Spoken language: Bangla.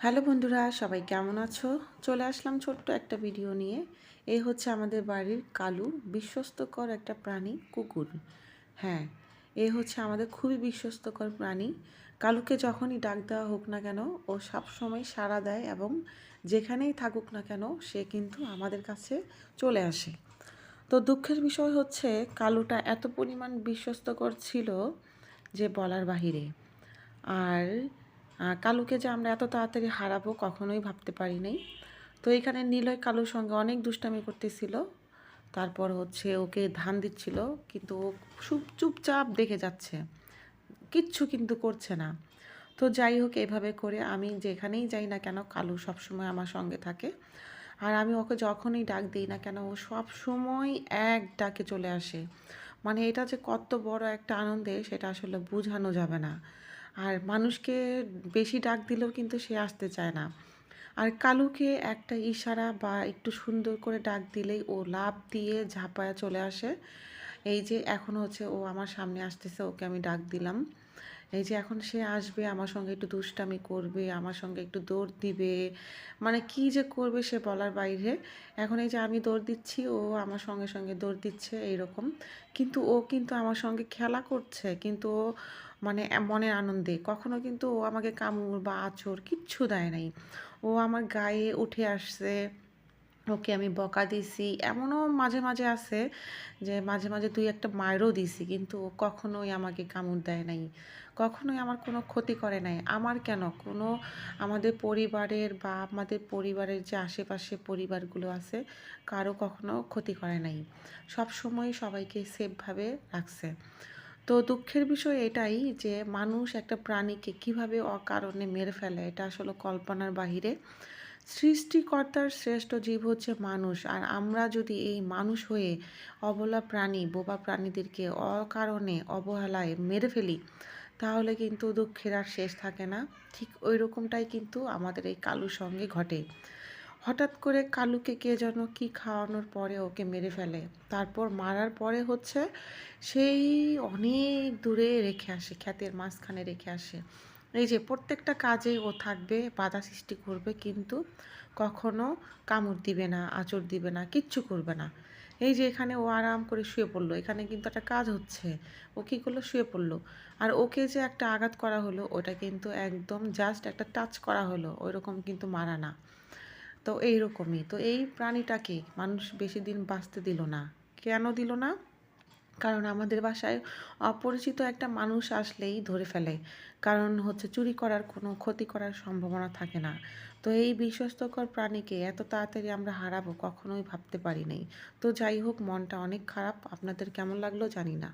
হ্যালো বন্ধুরা, সবাই কেমন আছো? চলে আসলাম ছোট্ট একটা ভিডিও নিয়ে। এই হচ্ছে আমাদের বাড়ির কালু, বিশ্বস্তকর একটা প্রাণী, কুকুর। হ্যাঁ এ হচ্ছে আমাদের খুবই বিশ্বস্তকর প্রাণী। কালুকে যখনই ডাক দেওয়া হোক না কেন, ও সবসময় সাড়া দেয় এবং যেখানেই থাকুক না কেন, সে কিন্তু আমাদের কাছে চলে আসে। তো দুঃখের বিষয় হচ্ছে, কালুটা এত পরিমাণ বিশ্বস্তকর ছিল যে বলার বাহিরে। আর কালুকে যে আমরা এত তাড়াতাড়ি হারাবো কখনোই ভাবতে পারি নাই। তো এখানে নীলয় কালুর সঙ্গে অনেক দুষ্টামি করতেছিল। তারপর হচ্ছে ওকে ধান দিচ্ছিল, কিন্তু ও চুপ চুপচাপ দেখে যাচ্ছে। কিচ্ছু কিন্তু করছে না। তো যাই হোক, এভাবে করে আমি যেখানেই যাই না কেন, কালু সবসময় আমার সঙ্গে থাকে। আর আমি ওকে যখনই ডাক দিই না কেন, ও সব সময় এক ডাকে চলে আসে। মানে এটা যে কত বড় একটা আনন্দে, সেটা আসলে বোঝানো যাবে না। আর মানুষকে বেশি ডাক দিলেও কিন্তু সে আসতে চায় না। আর কালুকে একটা ইশারা বা একটু সুন্দর করে ডাক দিলেই ও লাভ দিয়ে ঝাঁপায়া চলে আসে। এই যে এখন হচ্ছে ও আমার সামনে আসতেছে, ওকে আমি ডাক দিলাম। এই যে এখন সে আসবে, আমার সঙ্গে একটু দুষ্টামি করবে, আমার সঙ্গে একটু দৌড় দিবে। মানে কি যে করবে সে বলার বাইরে। এখন এই যে আমি দৌড় দিচ্ছি, ও আমার সঙ্গে সঙ্গে দৌড় দিচ্ছে, এইরকম। কিন্তু ও কিন্তু আমার সঙ্গে খেলা করছে, কিন্তু ও মানে মনের আনন্দে। কখনো কিন্তু ও আমাকে কামড় বা আঁচড় কিচ্ছু দেয় নাই। ও আমার গায়ে উঠে আসছে, ওকে আমি বকা দিছি। এমনও মাঝে মাঝে আছে যে, মাঝে মাঝে তুই একটা মায়েরও দিছি, কিন্তু ও কখনোই আমাকে কামড় দেয় নাই। কখনোই আমার কোনো ক্ষতি করে নাই। আমার কেন? কোনো আমাদের পরিবারের বা আমাদের পরিবারের যে আশেপাশে পরিবারগুলো আছে, কারও কখনো ক্ষতি করে নাই। সব সময় সবাইকে সেফভাবে রাখছে। তো দুঃখের বিষয় এটাই যে মানুষ একটা প্রাণীকে কীভাবে অকারণে মেরে ফেলে, এটা আসলে কল্পনার বাহিরে। সৃষ্টিকর্তার শ্রেষ্ঠ জীব হচ্ছে মানুষ, আর আমরা যদি এই মানুষ হয়ে অবলা প্রাণী, বোবা প্রাণীদেরকে অকারণে, অবহেলায় মেরে ফেলি, তাহলে কিন্তু দুঃখের আর শেষ থাকে না। ঠিক ওই রকমটাই কিন্তু আমাদের এই কালুর সঙ্গে ঘটে। হঠাৎ করে কালুকে কে যেন কি খাওয়ানোর পরে ওকে মেরে ফেলে। তারপর মারার পরে হচ্ছে সেই অনেক দূরে রেখে আসে খ্যাতের মাঝখানে রেখে আসে। এই যে প্রত্যেকটা কাজেই ও থাকবে, বাধা সৃষ্টি করবে কিন্তু কখনো কামড় দিবে না, আঁচড় দিবে না, কিচ্ছু করবে না। এই যে এখানে ও আরাম করে শুয়ে পড়ল, এখানে কিন্তু একটা কাজ হচ্ছে। ও কী করল? শুয়ে পড়ল। আর ওকে যে একটা আঘাত করা হলো, ওটা কিন্তু একদম জাস্ট একটা টাচ করা হলো ওই রকম কিন্তু মারা না। তো এইরকমই। তো এই প্রাণীটাকে মানুষ বেশি দিন বাঁচতে দিল না। কেন দিল না? কারণ আমাদের বাসায় অপরিচিত একটা মানুষ আসলেই ধরে ফেলে। কারণ হচ্ছে চুরি করার কোনো ক্ষতি করার সম্ভাবনা থাকে না। তো এই বিশ্বস্তকর প্রাণীকে এত তাড়াতাড়ি আমরা হারাবো কখনোই ভাবতে পারি নাই। তো যাই হোক, মনটা অনেক খারাপ। আপনাদের কেমন লাগল জানি না।